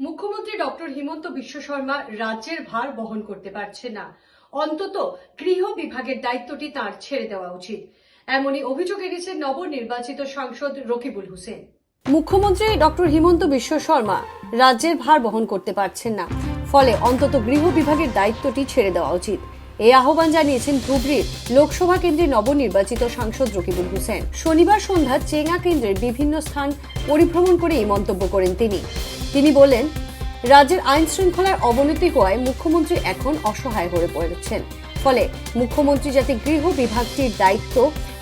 মুখ্যমন্ত্রী ডক্টর হিমন্ত বিশ্ব শর্মা রাজ্যের ভার বহন করতে পারছে না। অন্তত গৃহ বিভাগের দায়িত্বটি তার ছেড়ে দেওয়া উচিত। এমনই অভিযোগ এনেছেন নবনির্বাচিত সাংসদ রকিবুল হোসেন। মুখ্যমন্ত্রী ডক্টর হিমন্ত বিশ্ব শর্মা রাজ্যের ভার বহন করতে পারছেন না। ফলে অন্তত গৃহ বিভাগের দায়িত্বটি ছেড়ে দেওয়া উচিত। এই আহ্বান জানিয়েছেন ধুবড়ির লোকসভা কেন্দ্রের নবনির্বাচিত সাংসদ রকিবুল হোসেন। শনিবার সন্ধ্যা চেঙ্গা কেন্দ্রের বিভিন্ন স্থান পরিভ্রমণ করে এই মন্তব্য করেন তিনি। তিনি বলেন, রাজ্যের আইন শৃঙ্খলার অবনতি হওয়ায় মুখ্যমন্ত্রী এখন অসহায় হয়ে পড়েছেন। ফলে মুখ্যমন্ত্রী যাতে গৃহ বিভাগটির দায়িত্ব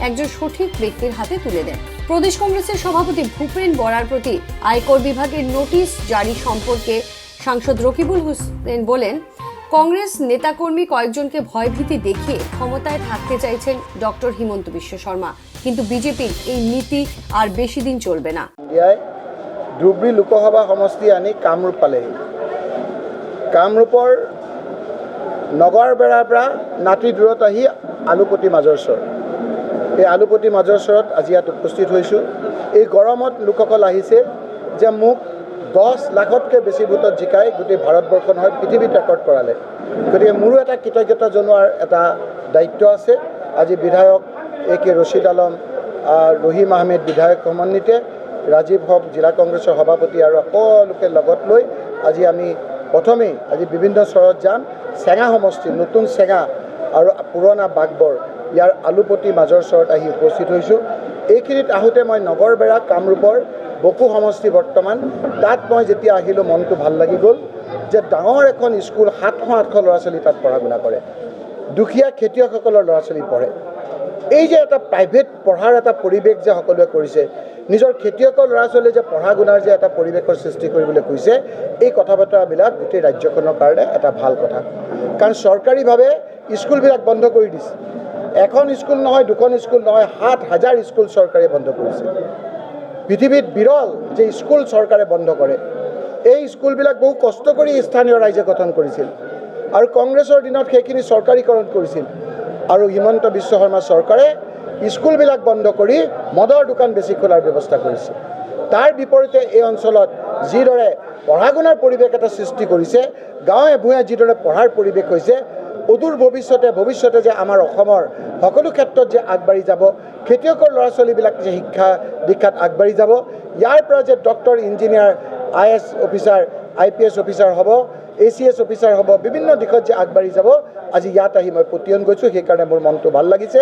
একজন সঠিক ব্যক্তির হাতে তুলে দেন। প্রদেশ কংগ্রেসের সভাপতি ভূপেন বরার প্রতি আয়কর বিভাগের নোটিশ জারি সম্পর্কে সাংসদ রকিবুল হোসেন বলেন, কংগ্রেস নেতাকর্মী কয়েকজনকে ভয়ভীতি দেখিয়ে ক্ষমতায় থাকতে চাইছেন ডক্টর হিমন্ত বিশ্ব শর্মা। কিন্তু বিজেপির এই নীতি আর বেশি দিন চলবে না। ধুবুৰী লোকসভা সমষ্টি আনি কামৰূপ পালেহি। কামৰূপৰ নগৰবেৰাৰ পৰা নাতি দূৰত আহি আলুপতি মাজৰ চৰ এই আলুপতি মাজৰ চৰত আজি ইয়াত উপস্থিত হৈছোঁ। এই গৰমত লোকসকল আহিছে যে মোক দহ লাখতকৈ বেছি ভোটত জিকাই গোটেই ভাৰতবৰ্ষৰ নহয় পৃথিৱীত ৰেকৰ্ড কৰালে। গতিকে মোৰো এটা কৃতজ্ঞতা জনোৱাৰ এটা দায়িত্ব আছে। আজি বিধায়ক এ কে ৰছিদ আলম ৰহিম আহমেদ বিধায়ক সমন্বিতে ৰাজীৱ হক জিলা কংগ্ৰেছৰ সভাপতি আৰু সকলোকে লগত লৈ আজি আমি প্ৰথমেই আজি বিভিন্ন চৰত যাম। চেঙা সমষ্টি নতুন চেঙা আৰু পুৰণা বাগবৰ ইয়াৰ আলুপতি মাজৰ চৰত আহি উপস্থিত হৈছোঁ। এইখিনিত আহোঁতে মই নগৰবেৰা কামৰূপৰ বকু সমষ্টি বৰ্তমান। তাত মই যেতিয়া আহিলোঁ মনটো ভাল লাগি গ'ল যে ডাঙৰ এখন স্কুল সাতশ আঠশ ল'ৰা ছোৱালী তাত পঢ়া শুনা কৰে। দুখীয়া খেতিয়কসকলৰ ল'ৰা ছোৱালী পঢ়ে। এই যে এটা প্ৰাইভেট পঢ়াৰ এটা পৰিৱেশ যে সকলোৱে কৰিছে নিজৰ খেতিয়কৰ ল'ৰা ছোৱালীয়ে যে পঢ়া শুনাৰ যে এটা পৰিৱেশৰ সৃষ্টি কৰিবলৈ কৈছে এই কথা বতৰাবিলাক গোটেই ৰাজ্যখনৰ কাৰণে এটা ভাল কথা। কাৰণ চৰকাৰীভাৱে স্কুলবিলাক বন্ধ কৰি দিছে। এখন স্কুল নহয় দুখন স্কুল নহয় সাত হাজাৰ স্কুল চৰকাৰে বন্ধ কৰিছে। পৃথিৱীত বিৰল যে স্কুল চৰকাৰে বন্ধ কৰে। এই স্কুলবিলাক বহু কষ্ট কৰি স্থানীয় ৰাইজে গঠন কৰিছিল। আৰু কংগ্ৰেছৰ দিনত সেইখিনি চৰকাৰীকৰণ কৰিছিল। আৰু হিমন্ত বিশ্ব শৰ্মা চৰকাৰে স্কুলবিলাক বন্ধ কৰি মদৰ দোকান বেছি খোলাৰ ব্যৱস্থা কৰিছে। তাৰ বিপৰীতে এই অঞ্চলত যিদৰে পঢ়া শুনাৰ পৰিৱেশ এটা সৃষ্টি কৰিছে গাঁৱে ভূঞে যিদৰে পঢ়াৰ পৰিৱেশ হৈছে অদূৰ ভৱিষ্যতে ভৱিষ্যতে যে আমাৰ অসমৰ সকলো ক্ষেত্ৰত যে আগবাঢ়ি যাব খেতিয়কৰ ল'ৰা ছোৱালীবিলাক যে শিক্ষা দীক্ষাত আগবাঢ়ি যাব ইয়াৰ পৰা যে doctor engineer I S officer I P S officer হ'ব এ চি এছ অফিচাৰ হ'ব বিভিন্ন দিশত যে আগবাঢ়ি যাব আজি ইয়াত আহি মই পতিয়ন গৈছোঁ সেইকাৰণে মোৰ মনটো ভাল লাগিছে।